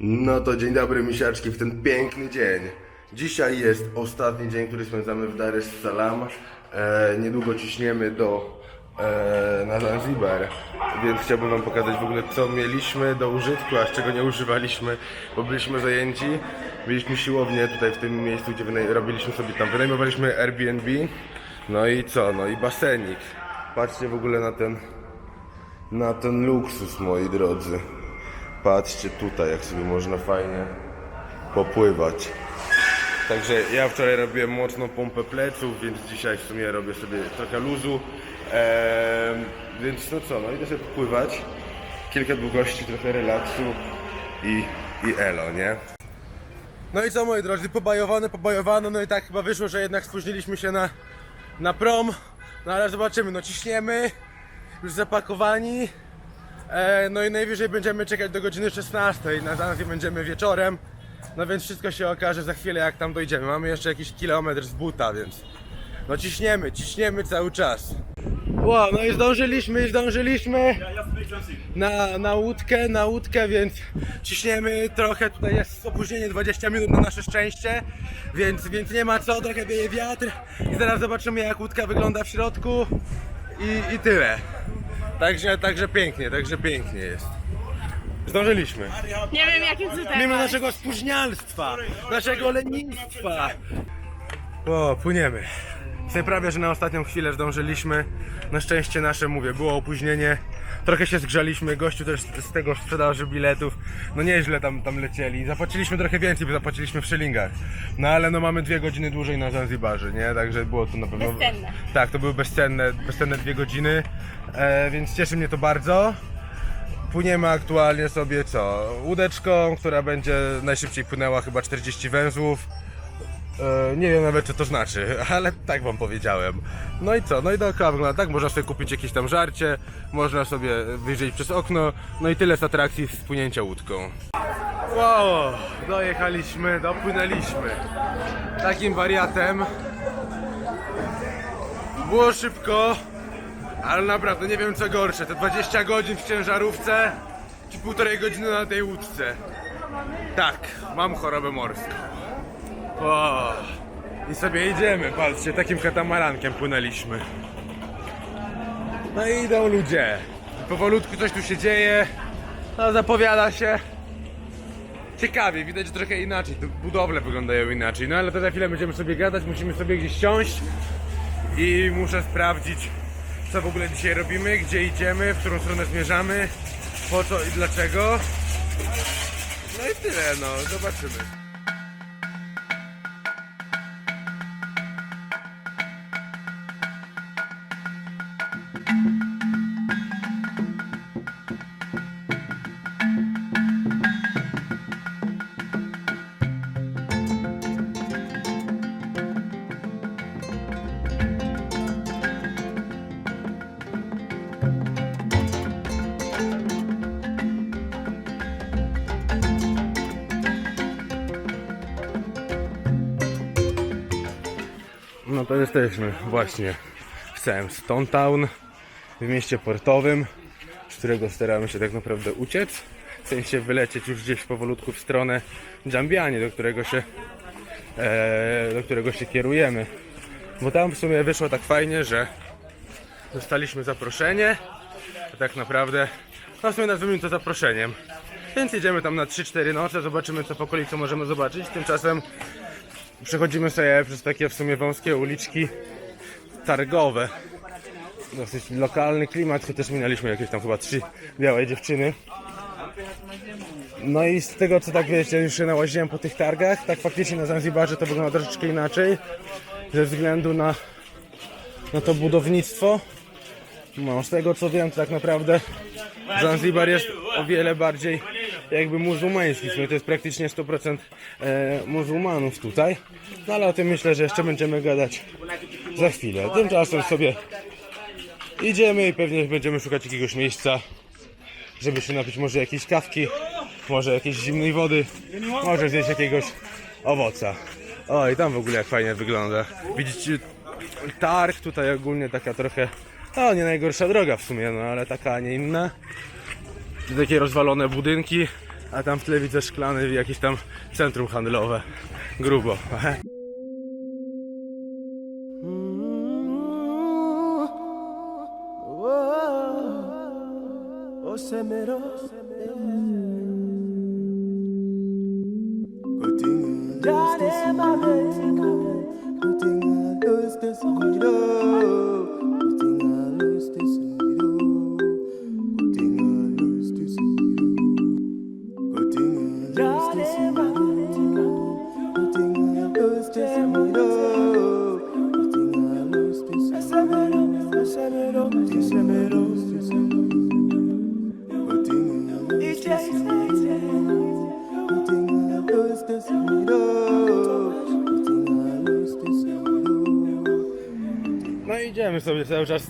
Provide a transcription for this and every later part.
No to dzień dobry misiaczki w ten piękny dzień. Dzisiaj jest ostatni dzień, który spędzamy w Dar es Salaam. E, niedługo ciśniemy do e, na Zanzibar, więc chciałbym wam pokazać w ogóle co mieliśmy do użytku, a z czego nie używaliśmy, bo byliśmy zajęci. Mieliśmy siłownię tutaj w tym miejscu, gdzie robiliśmy sobie tam, wynajmowaliśmy Airbnb. No i co? No i basenik. Patrzcie w ogóle na ten na ten luksus, moi drodzy. Patrzcie tutaj, jak sobie można fajnie popływać. Także ja wczoraj robiłem mocną pompę pleców, więc dzisiaj w sumie robię sobie trochę luzu. Eee, więc no co, no idę sobie popływać. Kilka długości, trochę relaksu i, i elo, nie? No i co moi drodzy, pobajowane, pobajowano, no i tak chyba wyszło, że jednak spóźniliśmy się na, na prom. No ale zobaczymy, no ciśniemy, już zapakowani. E, no i najwyżej będziemy czekać do godziny 16. Na Zanzie będziemy wieczorem. No więc wszystko się okaże za chwilę jak tam dojdziemy. Mamy jeszcze jakiś kilometr z buta, więc no ciśniemy, ciśniemy cały czas. Wow, no i zdążyliśmy, zdążyliśmy na, na łódkę, na łódkę, więc ciśniemy trochę. Tutaj jest opóźnienie 20 minut na nasze szczęście, więc, więc nie ma co, trochę wieje wiatr i zaraz zobaczymy jak łódka wygląda w środku i, i tyle. Także, także pięknie, także pięknie jest. Zdążyliśmy. Nie wiem jakim cudem. Mimo naszego spóźnialstwa, naszego lenistwa. O, płyniemy. Tutaj prawie, że na ostatnią chwilę zdążyliśmy. Na szczęście nasze, mówię, było opóźnienie. Trochę się zgrzaliśmy, gościu też z tego sprzedaży biletów, no nieźle tam, tam lecieli. Zapłaciliśmy trochę więcej, bo zapłaciliśmy w szylingach. No ale no mamy dwie godziny dłużej na Zanzibarze, nie? Także było to na pewno... Bezcenne. Tak, to były bezcenne, bezcenne dwie godziny, e, więc cieszy mnie to bardzo. Płyniemy aktualnie sobie co? Łódeczką, która będzie najszybciej płynęła chyba 40 węzłów. E, nie wiem nawet co to znaczy, ale tak wam powiedziałem. No i co? No i dookoła wygląda tak, można sobie kupić jakieś tam żarcie, można sobie wyjrzeć przez okno, no i tyle z atrakcji z płynięcia łódką. Wow, dojechaliśmy, dopłynęliśmy. Takim wariatem. Było szybko, ale naprawdę nie wiem co gorsze, te 20 godzin w ciężarówce czy półtorej godziny na tej łódce. Tak, mam chorobę morską. O, I sobie idziemy, patrzcie, takim katamarankiem płynęliśmy. No i idą ludzie. Powolutku coś tu się dzieje. No zapowiada się. Ciekawie, widać że trochę inaczej, budowle wyglądają inaczej. No ale to za chwilę będziemy sobie gadać, musimy sobie gdzieś siąść i muszę sprawdzić co w ogóle dzisiaj robimy, gdzie idziemy, w którą stronę zmierzamy, po co i dlaczego. No i tyle, no, zobaczymy. Jesteśmy właśnie w całym Stone Town, w mieście portowym, z którego staramy się tak naprawdę uciec. W sensie wylecieć już gdzieś powolutku w stronę Dżambiani, do którego się e, do którego się kierujemy. Bo tam w sumie wyszło tak fajnie, że dostaliśmy zaproszenie. A tak naprawdę, no w sumie nazwijmy to zaproszeniem. Więc jedziemy tam na 3-4 noce, zobaczymy co w okolicy możemy zobaczyć. Tymczasem Przechodzimy sobie przez takie w sumie wąskie uliczki targowe. Dosyć lokalny klimat, chociaż minęliśmy jakieś tam chyba trzy białe dziewczyny. No i z tego co tak wiecie, już się nałaziłem po tych targach, tak faktycznie na Zanzibarze to wygląda troszeczkę inaczej. Ze względu na, na to budownictwo. No, z tego co wiem, to tak naprawdę Zanzibar jest o wiele bardziej jakby muzułmański. To jest praktycznie 100% e, muzułmanów tutaj. No ale o tym myślę, że jeszcze będziemy gadać za chwilę. Tymczasem sobie idziemy i pewnie będziemy szukać jakiegoś miejsca, żeby się napić może jakiejś kawki, może jakiejś zimnej wody, może zjeść jakiegoś owoca. O i tam w ogóle jak fajnie wygląda. Widzicie targ tutaj ogólnie taka trochę, no nie najgorsza droga w sumie, no ale taka, a nie inna. Takie rozwalone budynki, a tam w tle widzę szklany i jakieś tam centrum handlowe. Grubo.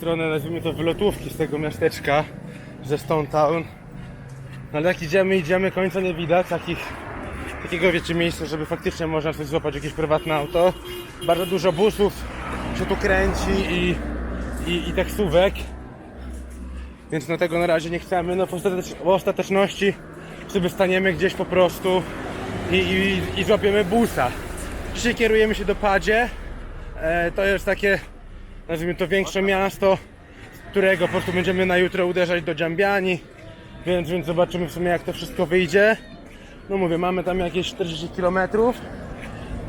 Stronę, nazwijmy to wylotówki z tego miasteczka, ze Stone Town. No ale jak idziemy, idziemy, końca nie widać, takich, takiego wiecie miejsca, żeby faktycznie można sobie złapać jakieś prywatne auto. Bardzo dużo busów się tu kręci i, i, i taksówek. Więc na tego na razie nie chcemy. No w, w ostateczności sobie staniemy gdzieś po prostu i, i, i złapiemy busa. Dzisiaj kierujemy się do Padzie. E, to jest takie, nazwijmy to większe miasto, z którego po prostu będziemy na jutro uderzać do Dżambiani. Więc, więc zobaczymy w sumie jak to wszystko wyjdzie. No mówię, mamy tam jakieś 40 km.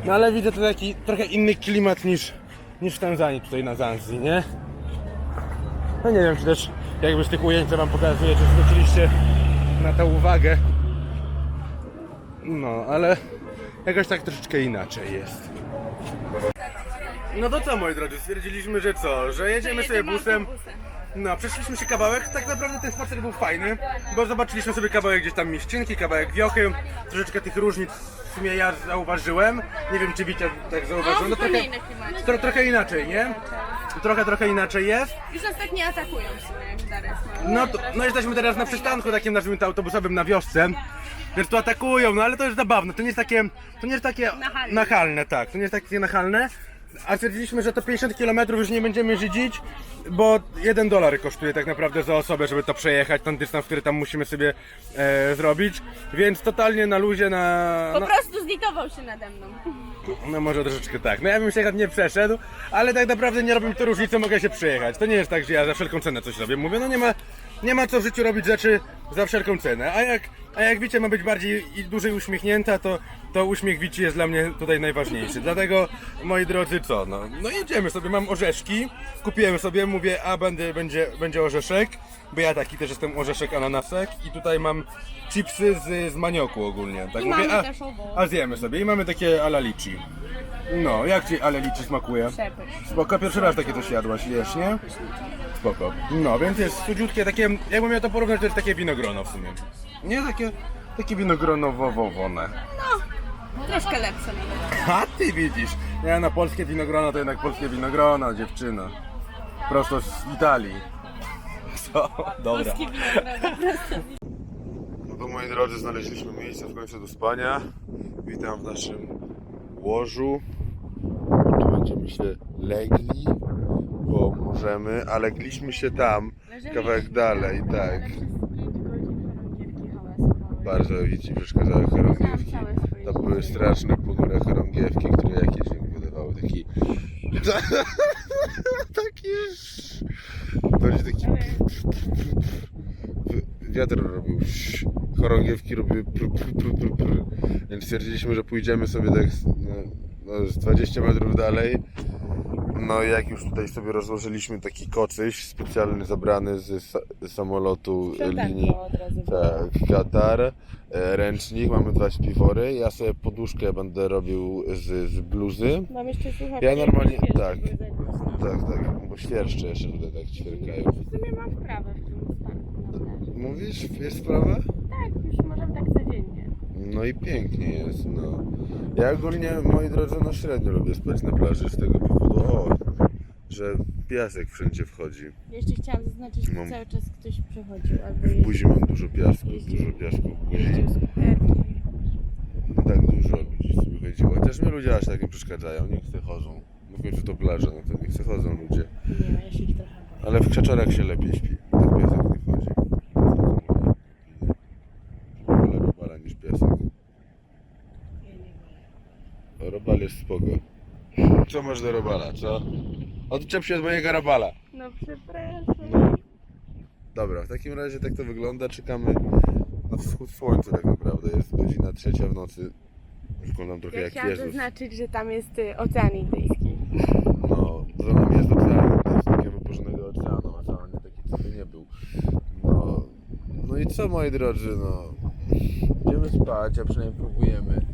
No ale widzę to taki trochę inny klimat niż, niż w Tanzanii tutaj na Zanzi, nie? No nie wiem, czy też jakby z tych ujęć, co wam pokazuję, czy zwróciliście na to uwagę. No, ale jakoś tak troszeczkę inaczej jest. No to co moi drodzy, stwierdziliśmy, że co, że jedziemy sobie busem. No, przeszliśmy się kawałek, tak naprawdę ten spacer był fajny, bo zobaczyliśmy sobie kawałek gdzieś tam mieścinki, kawałek wiochy, troszeczkę tych różnic w sumie ja zauważyłem, nie wiem czy Wicia tak zauważył, no trochę, inny klimat. tro, trochę inaczej, nie? Trochę, trochę inaczej jest. Już nas tak nie atakują w sumie, jak ma. No, to, no jesteśmy teraz na przystanku takim to autobusowym na wiosce. Więc tu atakują, no ale to jest zabawne. To nie jest takie. To nie jest takie nachalne tak. To nie jest takie nachalne. A stwierdziliśmy, że to 50 km już nie będziemy żydzić, bo 1 dolar kosztuje tak naprawdę za osobę, żeby to przejechać, ten dystans, który tam musimy sobie e, zrobić. Więc totalnie na luzie, na. Po na prostu zlitował się nade mną. no może troszeczkę tak. No ja bym się chętnie przeszedł, ale tak naprawdę nie robi mi to różnicy, mogę się przejechać. To nie jest tak, że ja za wszelką cenę coś robię. Mówię, no nie ma, nie ma co w życiu robić rzeczy za wszelką cenę. A jak, a jak Wicie ma być bardziej i dłużej uśmiechnięta, to, to uśmiech Wici jest dla mnie tutaj najważniejszy. Dlatego, moi drodzy, co? No, no jedziemy sobie, mam orzeszki, kupiłem sobie, mówię, a będzie, będzie, będzie orzeszek, bo ja taki też jestem orzeszek ananasek i tutaj mam chipsy z, z manioku ogólnie. Tak I mówię, mamy a, też owoce. a zjemy sobie i mamy takie ala liczy. No, jak ci ale liczy smakuje? Spoko, pierwszy raz takie coś jadłaś, jesz, nie? Spoko. No, więc jest cudziutkie, takie, jakbym miał to porównać, to jest takie winogrono w sumie. Nie, takie, takie winogrono wowowone. Troszkę lepsze. A ty widzisz, ja na polskie winogrono to jednak polskie winogrono, dziewczyna. Prosto z Italii. Co? Dobra. Polski winogron. No to moi drodzy, znaleźliśmy miejsce w końcu do spania. Witam w naszym łożu. Tu będziemy się legli, bo możemy, a legliśmy się tam, kawałek dalej, tak. Bardzo ci przeszkadzały chorągiewki. To były straszne, ponure chorągiewki, które jakieś wydawały. Taki... taki... Bardziej taki... Wiatr robił... Chorągiewki robiły... Pr, pr, pr, pr, pr. Więc stwierdziliśmy, że pójdziemy sobie tak z- no, no, z 20 metrów dalej. No jak już tutaj sobie rozłożyliśmy taki kocyś specjalny zabrany z, sa- z samolotu linii tak, Katar, e, ręcznik, mamy dwa śpiwory, ja sobie poduszkę będę robił z, z bluzy. Mam jeszcze słuchawki. Ja normalnie- tak. Tak, tak, bo świerszcze jeszcze tutaj tak ćwierkają. W sumie mam wprawę w tym plaży. Mówisz, jest sprawa? Tak, już możemy tak codziennie. No i pięknie jest, no. Ja ogólnie, moi drodzy, no średnio lubię spać na plaży z tego powodu, o, że piasek wszędzie wchodzi. Jeszcze chciałam zaznaczyć, że Mam- cały czas ktoś przechodził albo W buzi mam dużo piasku, dużo piasku w buzi. jeździł. No tak dużo ludzi sobie chodziło. Chociaż mnie ludzie aż tak nie przeszkadzają, niech se chodzą. No w końcu to plaża, no to se chodzą ludzie. Nie, ja się ich trochę boję. Ale w krzaczorach się lepiej śpi. Tak piasek nie wchodzi. To jest taka moja opinia. Wolę robala niż jest spoko. Co masz do robala, co? Odczep się od mojego robala. No przepraszam. Dobra, w takim razie tak to wygląda. Czekamy na wschód słońca tak naprawdę. Jest godzina trzecia w nocy. Wyglądam trochę Ja jak chciałam Jezus. zaznaczyć, że tam jest y, Ocean Indyjski. No, za nami jest ocean. To jest takiego porządnego oceanu, ocean nie taki co by nie był. No, no i co moi drodzy, no. Idziemy spać, a przynajmniej próbujemy.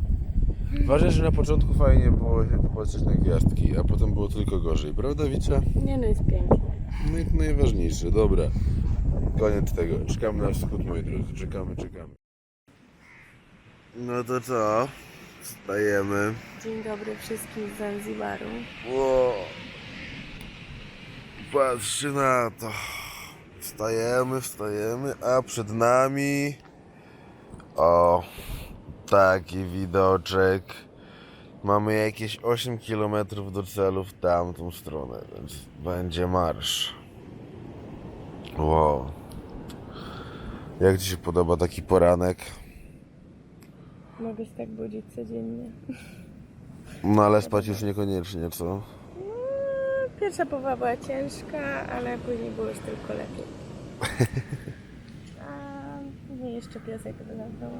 Ważne, że na początku fajnie było się popatrzeć na gwiazdki, a potem było tylko gorzej, prawda Wicia? Nie no, jest pięknie. No i to najważniejsze, dobra. Koniec tego. Czekamy na wschód, moi drodzy. Czekamy, czekamy. No to co? Wstajemy. Dzień dobry wszystkim z Zanzibaru. Ło. Patrzcie na to. Wstajemy, wstajemy, a przed nami... O, taki widoczek. Mamy jakieś 8 km do celu w tamtą stronę, więc będzie marsz. Wow. Jak Ci się podoba taki poranek? Mogę się tak budzić codziennie. No ale spać już niekoniecznie, co? No, pierwsza połowa była ciężka, ale później było już tylko lepiej. A nie jeszcze piesek dodatkowo.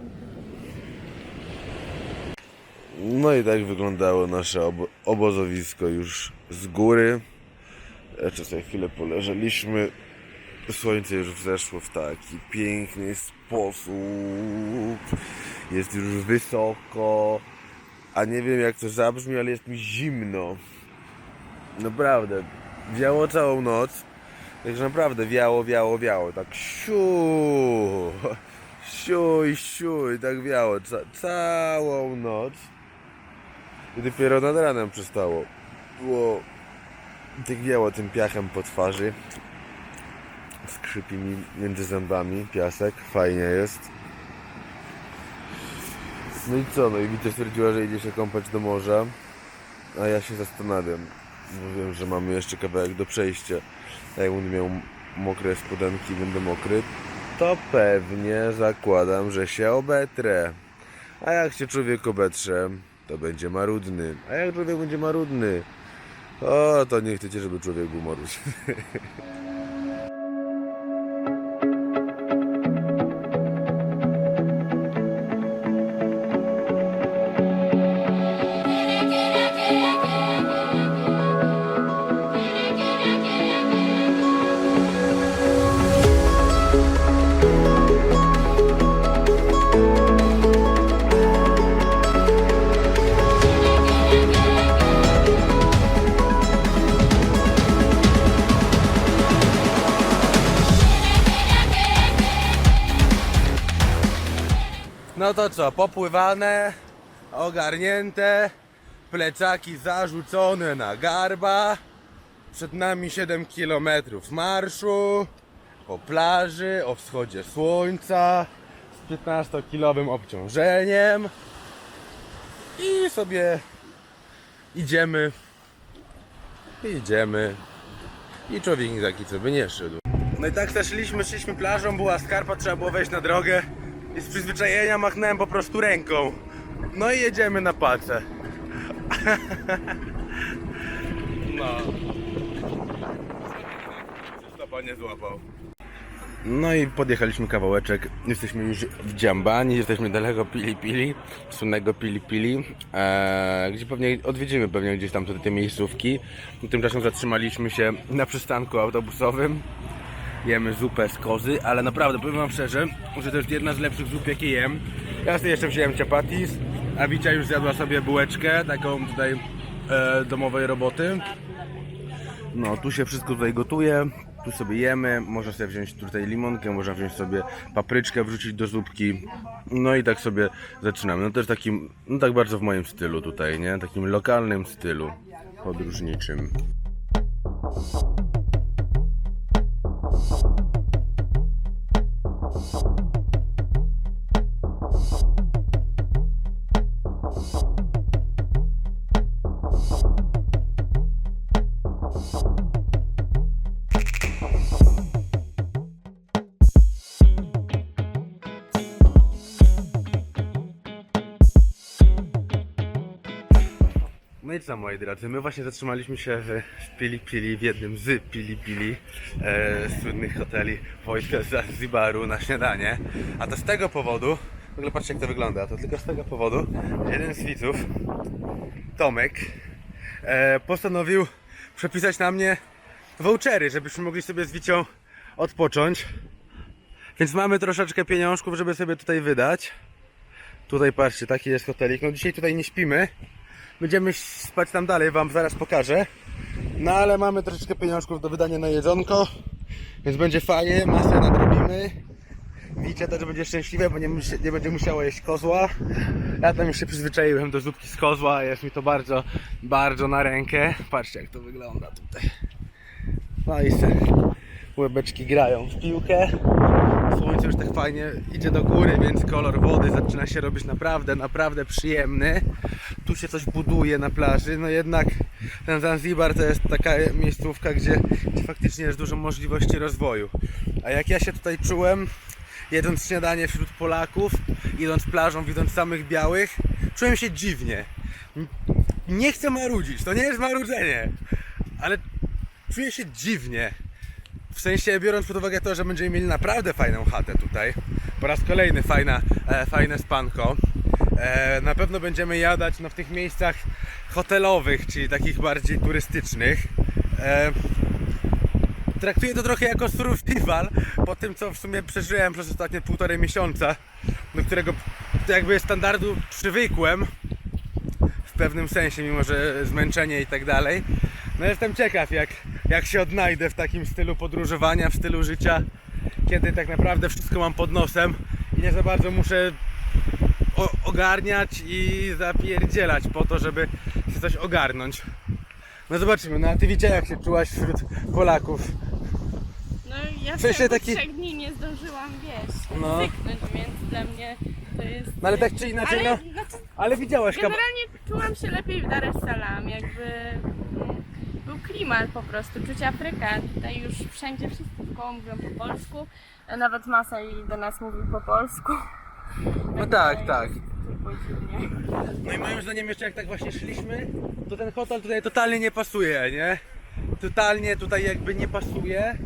No i tak wyglądało nasze obo- obozowisko już z góry. Jeszcze sobie chwilę poleżeliśmy. Słońce już wzeszło w taki piękny sposób. Jest już wysoko. A nie wiem jak to zabrzmi, ale jest mi zimno. Naprawdę. Wiało całą noc. Także naprawdę wiało, wiało, wiało. Tak siu. Siu i i tak wiało. Ca- całą noc. I dopiero nad ranem przestało. Było tak wiało tym piachem po twarzy. Skrzypi mi między zębami piasek. Fajnie jest. No i co? No i Wita stwierdziła, że idzie się kąpać do morza. A ja się zastanawiam. Wiem, że mamy jeszcze kawałek do przejścia. A jak będę miał mokre spodenki będę mokry, to pewnie zakładam, że się obetrę. A jak się człowiek obetrze, to będzie marudny. A jak człowiek będzie marudny, o, to nie chcecie, żeby człowiek był marudny. No to co, popływane, ogarnięte, plecaki zarzucone na garba. Przed nami 7 km marszu po plaży o wschodzie słońca z 15-kilowym obciążeniem. I sobie idziemy, idziemy. I człowiek taki, co by nie szedł. No i tak też szliśmy, szliśmy plażą, była skarpa, trzeba było wejść na drogę. I z przyzwyczajenia machnąłem po prostu ręką. No i jedziemy na pacę. No. Stopa nie złapał. No i podjechaliśmy kawałeczek. Jesteśmy już w Dziambani, jesteśmy daleko Pili Pili, słynnego Pili Pili, e, gdzie pewnie odwiedzimy pewnie gdzieś tam te, te miejscówki. Tymczasem zatrzymaliśmy się na przystanku autobusowym. Jemy zupę z kozy, ale naprawdę powiem wam szczerze, że to jest jedna z lepszych zup jakie jem. Ja sobie jeszcze wziąłem chapatis, a Wicia już zjadła sobie bułeczkę, taką tutaj e, domowej roboty. No, tu się wszystko tutaj gotuje, tu sobie jemy, można sobie wziąć tutaj limonkę, można wziąć sobie papryczkę, wrzucić do zupki. No i tak sobie zaczynamy. No też takim, no tak bardzo w moim stylu tutaj, nie? Takim lokalnym stylu podróżniczym. Thank you. No i co moi drodzy, my właśnie zatrzymaliśmy się w, w Pili Pili, w jednym z Pili Pili, e, słynnych hoteli Wojtka z Zanzibaru na śniadanie. A to z tego powodu, w ogóle patrzcie jak to wygląda, to tylko z tego powodu, jeden z widzów, Tomek, e, postanowił przepisać na mnie vouchery, żebyśmy mogli sobie z Wicią odpocząć. Więc mamy troszeczkę pieniążków, żeby sobie tutaj wydać. Tutaj patrzcie, taki jest hotelik. No dzisiaj tutaj nie śpimy. Będziemy spać tam dalej, wam zaraz pokażę. No ale mamy troszeczkę pieniążków do wydania na jedzonko. Więc będzie fajnie, masę nadrobimy. Wicie też będzie szczęśliwe, bo nie, nie będzie musiało jeść kozła. Ja tam już się przyzwyczaiłem do zupki z kozła, jest mi to bardzo, bardzo na rękę. Patrzcie jak to wygląda tutaj. No i łebeczki grają w piłkę. Słońce już tak fajnie idzie do góry, więc kolor wody zaczyna się robić naprawdę, naprawdę przyjemny. Tu się coś buduje na plaży, no jednak ten Zanzibar to jest taka miejscówka, gdzie, gdzie faktycznie jest dużo możliwości rozwoju. A jak ja się tutaj czułem, jedząc śniadanie wśród Polaków, idąc plażą, widząc samych białych, czułem się dziwnie. Nie chcę marudzić, to nie jest marudzenie, ale czuję się dziwnie. W sensie biorąc pod uwagę to, że będziemy mieli naprawdę fajną chatę tutaj. Po raz kolejny fajna, e, fajne spanko. E, na pewno będziemy jadać no, w tych miejscach hotelowych, czyli takich bardziej turystycznych. E, traktuję to trochę jako survival, po tym co w sumie przeżyłem przez ostatnie półtorej miesiąca, do którego jakby standardu przywykłem w pewnym sensie, mimo że zmęczenie i tak dalej. No jestem ciekaw, jak, jak się odnajdę w takim stylu podróżowania, w stylu życia, kiedy tak naprawdę wszystko mam pod nosem i nie za bardzo muszę ogarniać i zapierdzielać po to, żeby się coś ogarnąć. No zobaczymy, no a ty widziałeś jak się czułaś wśród Polaków. No ja w ciągu taki- trzech dni nie zdążyłam, wiesz, No. zwyknąć, więc dla mnie to jest... No ale tak czy inaczej, Ale, no, znaczy, ale widziałaś generalnie czułam się lepiej w Dar es Salaam, jakby klimat po prostu, czuć Afryka. Tutaj już wszędzie wszyscy koło mówią po polsku, nawet masa i do nas mówi po polsku. No tak, tak. No i moim zdaniem jeszcze jak tak właśnie szliśmy, to ten hotel tutaj totalnie nie pasuje, nie? Totalnie tutaj jakby nie pasuje.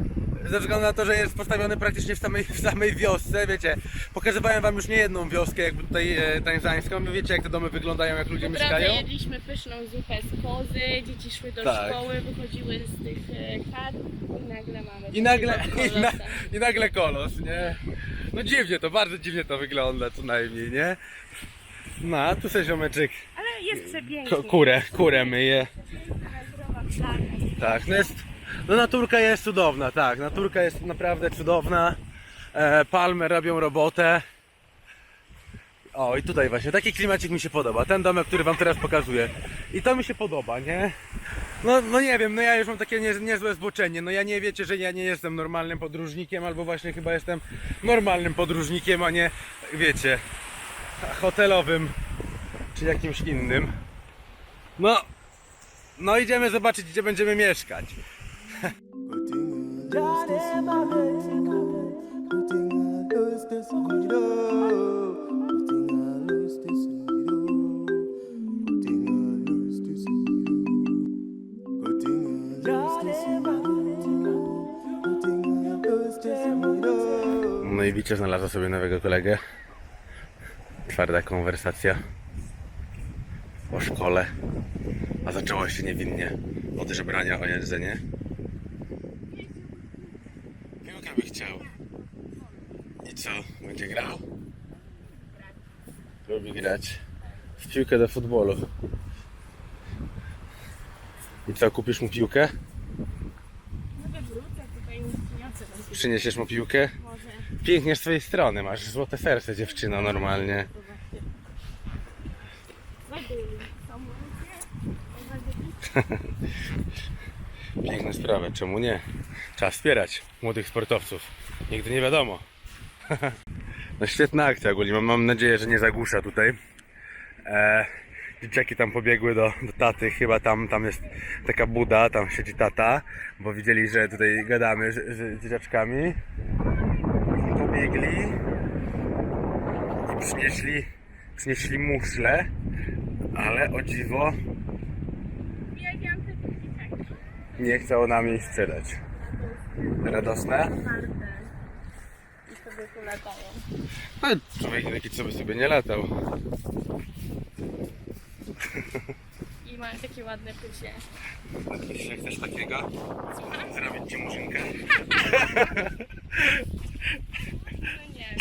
Ze względu na to, że jest postawiony praktycznie w samej, w samej wiosce, wiecie, pokazywałem wam już nie jedną wioskę jakby tutaj e, tańzańską, wiecie jak te domy wyglądają, jak ludzie drodze mieszkają. jedliśmy pyszną zupę z kozy, dzieci szły do Tak. szkoły, wychodziły z tych e, chat i nagle mamy I nagle, takiego i, na, kolosa. i nagle kolos, nie? No dziwnie to, bardzo dziwnie to wygląda co najmniej, nie? No, a tu se ziomeczek Ale jest przepięknie. ko- kurę, kurę myje. Zdrowa plaża. Tak, no jest. No naturka jest cudowna, tak. Naturka jest naprawdę cudowna. E, palmy robią robotę. O, i tutaj właśnie, taki klimacik mi się podoba. Ten domek, który wam teraz pokazuję. I to mi się podoba, nie? No, no nie wiem, no ja już mam takie nie, niezłe zboczenie. No ja nie wiecie, że ja nie jestem normalnym podróżnikiem, albo właśnie chyba jestem normalnym podróżnikiem, a nie, wiecie, hotelowym, czy jakimś innym. No, no idziemy zobaczyć, gdzie będziemy mieszkać. No i Wicie znalazła sobie nowego kolegę. Twarda konwersacja o szkole. A zaczęło się niewinnie od żebrania o jedzenie. Piłkę by chciał. I co? Będzie grał? Lubi grać w piłkę do futbolu. I co, kupisz mu piłkę? Wrócę, tutaj Przyniesiesz mu piłkę? Może Pięknie z twojej strony, masz złote serce dziewczyno normalnie. Piękna sprawa, czemu nie? Trzeba wspierać młodych sportowców. Nigdy nie wiadomo. No świetna akcja ogólnie, mam, mam nadzieję, że nie zagłusza tutaj. E, dzieciaki tam pobiegły do, do taty, chyba tam, tam jest taka buda, tam siedzi tata, bo widzieli, że tutaj gadamy z, z dzieciaczkami. I pobiegli i przynieśli, przynieśli muszle, ale o dziwo nie chcą nam jej sprzedać. Radosne? I sobie tu latają. No, człowiek taki, co by sobie nie latał. I mają takie ładne pysie. Jeśli chcesz takiego, zrobić ci murzynkę. No nie,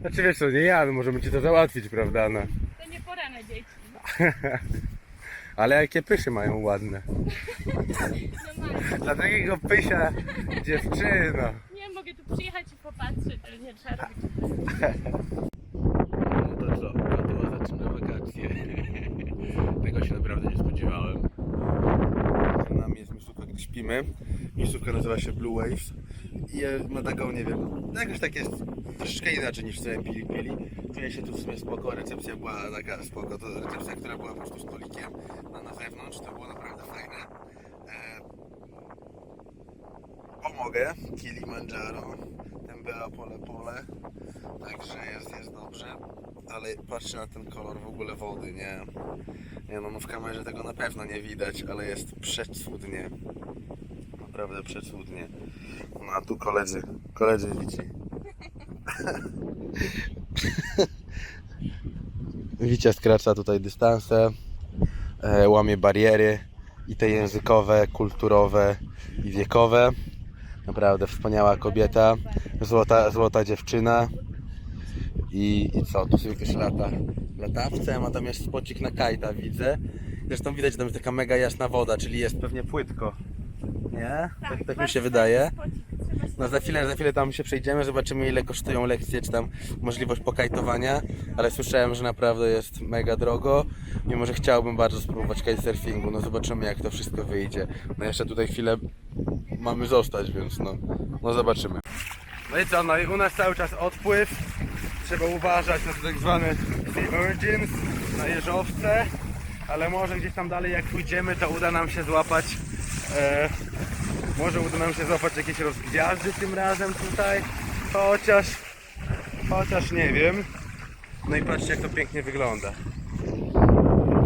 Znaczy wiesz co, nie ja, możemy ci to załatwić, prawda? No. to nie pora na dzieci. Ale jakie pyszy mają ładne. No. Dla takiego pysia dziewczyno. Nie mogę tu przyjechać i popatrzeć, ale nie trzeba robić. No to co, Gotowa zaczyna wakacje. Tego się naprawdę nie spodziewałem. Za nami jest miejscówka, gdzie śpimy. Miejscówka nazywa się Blue Waves. I ma taką, nie wiem, no jakoś tak jest troszeczkę inaczej niż całym Pili Pili. Czuję się tu w sumie spoko, recepcja była taka spoko. To recepcja, która była po prostu stolikiem na, na zewnątrz, to było naprawdę fajne. E, pomogę, Kilimandżaro, Tembea Pole Pole. Także jest, jest dobrze, ale patrzcie na ten kolor w ogóle wody, nie? Nie no, no w kamerze tego na pewno nie widać, ale jest przecudnie. Naprawdę przecudnie. No a tu koledzy, koledzy widzicie. Wicia skraca tutaj dystanse, e, łamie bariery i te językowe, kulturowe i wiekowe. Naprawdę wspaniała kobieta, złota, złota dziewczyna. I, I co, tu sobie ktoś lata latawcem, a tam jest spocik na kajta, widzę. Zresztą widać, że tam jest taka mega jasna woda, czyli jest pewnie płytko. Nie? Tak, tak mi się wydaje. No za chwilę, za chwilę tam się przejdziemy, zobaczymy ile kosztują lekcje, czy tam możliwość pokajtowania, ale słyszałem, że naprawdę jest mega drogo, mimo że chciałbym bardzo spróbować kitesurfingu, no zobaczymy jak to wszystko wyjdzie. No jeszcze tutaj chwilę mamy zostać, więc no, no zobaczymy. No i co, no i u nas cały czas odpływ, trzeba uważać na tak zwane sea urchins, na jeżowce, ale może gdzieś tam dalej jak pójdziemy, to uda nam się złapać e, może uda nam się złapać jakieś rozgwiazdy tym razem tutaj, chociaż, chociaż nie wiem. No i patrzcie jak to pięknie wygląda.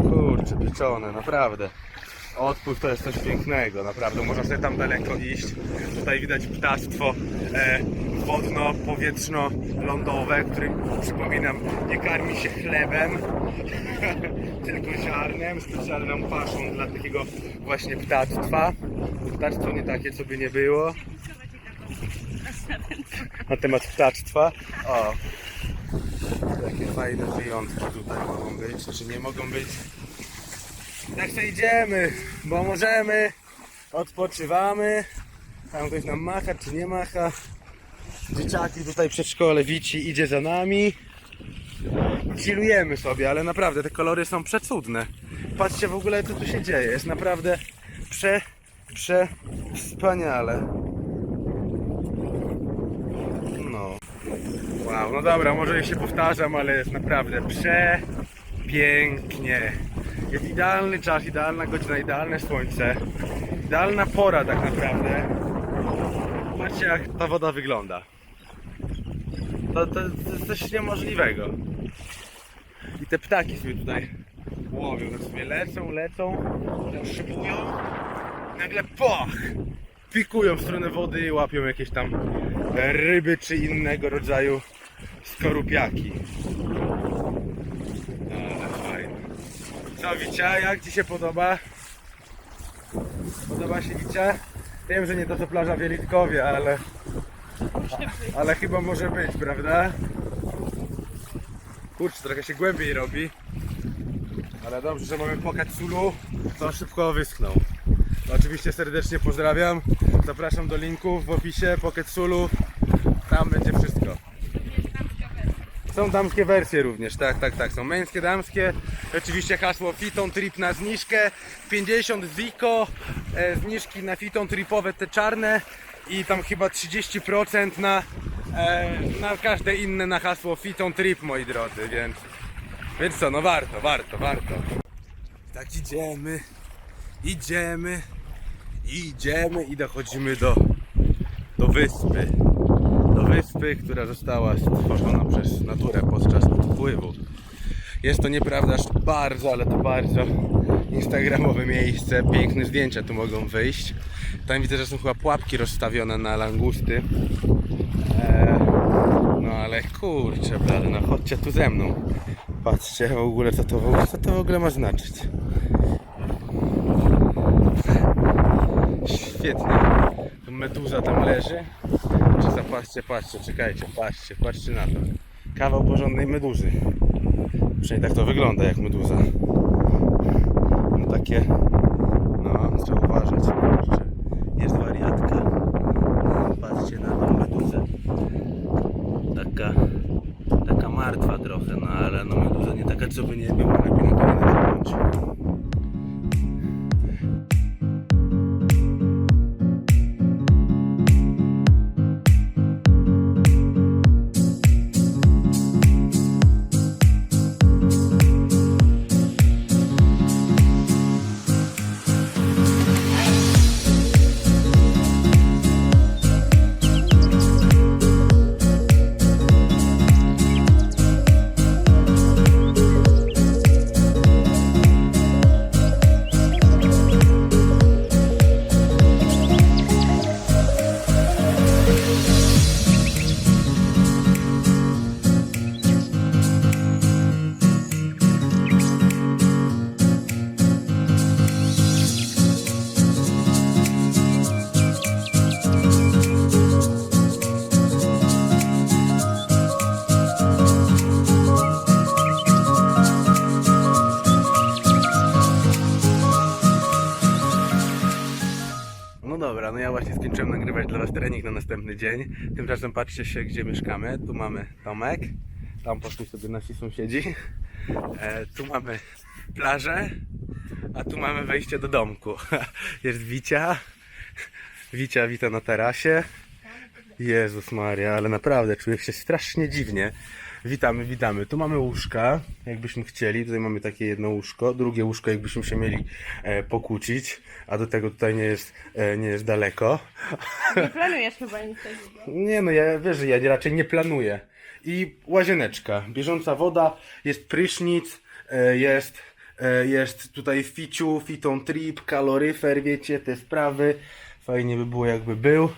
Kurczę, pieczone, naprawdę. Odpływ to jest coś pięknego, naprawdę. Można sobie tam daleko iść. Tutaj widać ptactwo e, wodno-powietrzno-lądowe, którym, przypominam, nie karmi się chlebem, tylko ziarnem, specjalną paszą dla takiego właśnie ptactwa. Ptactwo nie takie, co by nie było. Na temat ptactwa. O, jakie fajne wyjątki tutaj mogą być, czy nie mogą być. Tak sobie idziemy, bo możemy, odpoczywamy. Tam ktoś nam macha, czy nie macha. Dzieciaki tutaj przed szkole Wici idzie za nami. Chillujemy sobie, ale naprawdę te kolory są przecudne. Patrzcie w ogóle co tu się dzieje. Jest naprawdę prze, prze wspaniale. No. Wow, no dobra, może się powtarzam, ale jest naprawdę przepięknie. Jest idealny czas, idealna godzina, idealne słońce. Idealna pora tak naprawdę. Patrzcie jak ta woda wygląda. To, to, to jest coś niemożliwego. I te ptaki sobie tutaj łowią, sobie lecą, lecą, szybują, nagle pach! Pikują w stronę wody i łapią jakieś tam ryby czy innego rodzaju skorupiaki. Fajne. Co Wicia, jak Ci się podoba? Podoba się Wicia? Wiem, że nie to co plaża w Jelitkowie, ale, ale chyba może być, prawda? Kurczę, trochę się głębiej robi. Ale dobrze, że mamy pokać Sulu, to szybko wyschnął. Oczywiście serdecznie pozdrawiam. Zapraszam do linków w opisie Pocket Sulu. Tam będzie wszystko. Są damskie wersje również, tak, tak, tak. Są męskie, damskie. Oczywiście hasło Fiton Trip na zniżkę. 50 Zico, e, zniżki na Fiton Tripowe te czarne i tam chyba 30% na, e, na każde inne na hasło Fiton Trip, moi drodzy, więc, więc co, no warto, warto, warto. Tak idziemy, idziemy, idziemy i dochodzimy do, do wyspy do wyspy, która została stworzona przez naturę podczas odpływu. Jest to nieprawdaż bardzo, ale to bardzo instagramowe miejsce, piękne zdjęcia tu mogą wyjść. Tam widzę, że są chyba pułapki rozstawione na langusty. Eee, no ale kurczę, blady, no chodźcie tu ze mną. Patrzcie w ogóle co to w ogóle, co to w ogóle ma znaczyć. Świetnie. Meduza tam leży. Czy zapatrzcie, patrzcie, czekajcie, patrzcie, patrzcie na to. Kawał porządnej meduzy. Przynajmniej tak to wygląda jak meduza. Takie. No, trzeba uważać. Kurczę. Jest wariatka. Patrzcie na tą meduzę. Taka. Taka martwa trochę, no ale no meduza nie taka co by nie była, lepiej na Was trening na następny dzień. Tymczasem patrzcie się, gdzie mieszkamy. Tu mamy Tomek, tam poszli sobie nasi sąsiedzi. E, tu mamy plażę, a tu mamy wejście do domku. Jest Wicia. Wicia wita na tarasie. Jezus Maria, ale naprawdę czuję się strasznie dziwnie. Witamy, witamy. Tu mamy łóżka, jakbyśmy chcieli. Tutaj mamy takie jedno łóżko. Drugie łóżko, jakbyśmy się mieli e, pokłócić. A do tego tutaj nie jest, e, nie jest daleko. Nie planujesz chyba nic takiego. Nie no, ja wiesz, że ja raczej nie planuję. I łazieneczka, bieżąca woda, jest prysznic, e, jest, e, jest tutaj ficiu, fiton trip, kaloryfer, wiecie, te sprawy. Fajnie by było jakby był.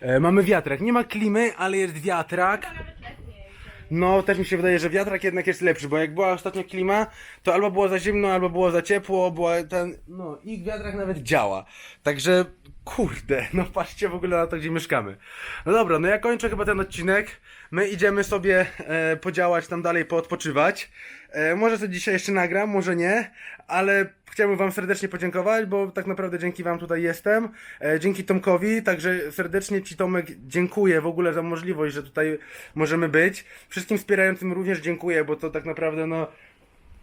E, Mamy wiatrak, nie ma klimy, ale jest wiatrak. No, też mi się wydaje, że wiatrak jednak jest lepszy, bo jak była ostatnio klima, to albo było za zimno, albo było za ciepło, była ten, no i wiatrak nawet działa. Także, kurde, no patrzcie w ogóle na to, gdzie mieszkamy. No dobra, no ja kończę chyba ten odcinek. My idziemy sobie e, podziałać tam dalej, poodpoczywać. E, może to dzisiaj jeszcze nagram, może nie, ale chciałbym Wam serdecznie podziękować, bo tak naprawdę dzięki Wam tutaj jestem. E, dzięki Tomkowi, także serdecznie Ci Tomek dziękuję w ogóle za możliwość, że tutaj możemy być. Wszystkim wspierającym również dziękuję, bo to tak naprawdę no.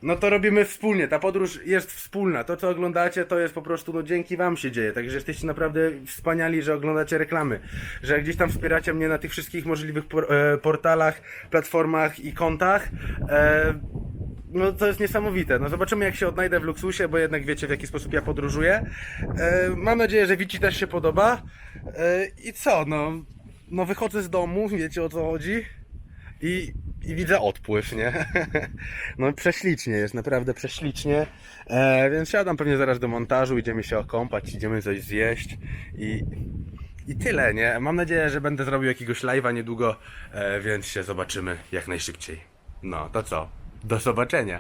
No to robimy wspólnie, ta podróż jest wspólna. To co oglądacie to jest po prostu, no dzięki wam się dzieje. Także jesteście naprawdę wspaniali, że oglądacie reklamy. Że gdzieś tam wspieracie mnie na tych wszystkich możliwych por e, portalach, platformach i kontach. E, no to jest niesamowite. No zobaczymy jak się odnajdę w luksusie, bo jednak wiecie w jaki sposób ja podróżuję. E, mam nadzieję, że Wici też się podoba. E, I co, no, no wychodzę z domu, wiecie o co chodzi. I, I widzę odpływ, nie? No prześlicznie jest, naprawdę prześlicznie. E, więc siadam pewnie zaraz do montażu, idziemy się okąpać, idziemy coś zjeść i, i tyle, nie? Mam nadzieję, że będę zrobił jakiegoś live'a niedługo, e, więc się zobaczymy jak najszybciej. No, to co? Do zobaczenia!